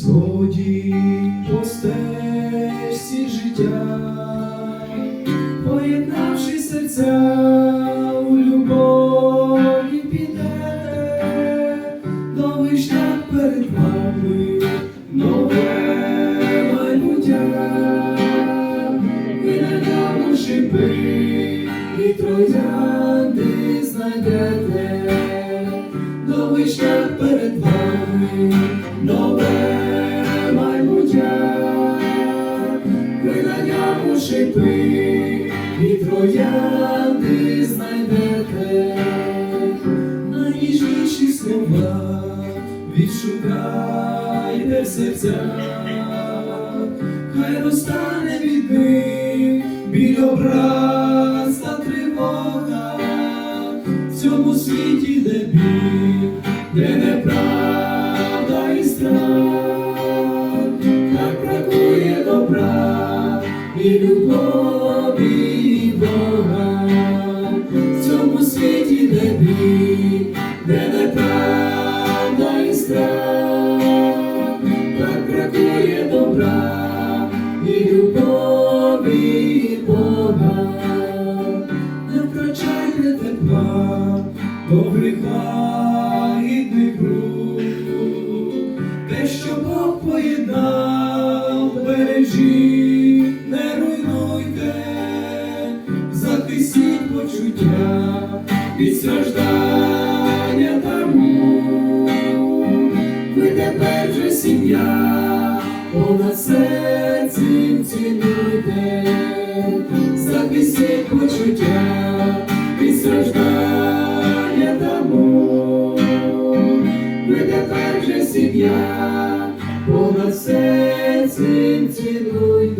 сході по стежці життя, поєднавши серця у любові піде, новий шлях перед вами, нове майбуття, ви на шипи і троянди знайдете, ньому шипи і троянди знайдете, найніжніші слова відшукайте в серця, хай розтане від них біль образ та тривога. В цьому світі, де біль, де неправда і любові Бога в цьому світі, біль, де неправда і страх, так бракує добра і любові Бога, не втрачайте тепла до гріха гідних рук, те, що Бог поєднав, бережіть, почуття від страждання тому. Ви тепер же сім'я, понад серцем цінуйте, захистіть почуття від страждання тому. Ви тепер же сім'я, понад серцем цінуйте.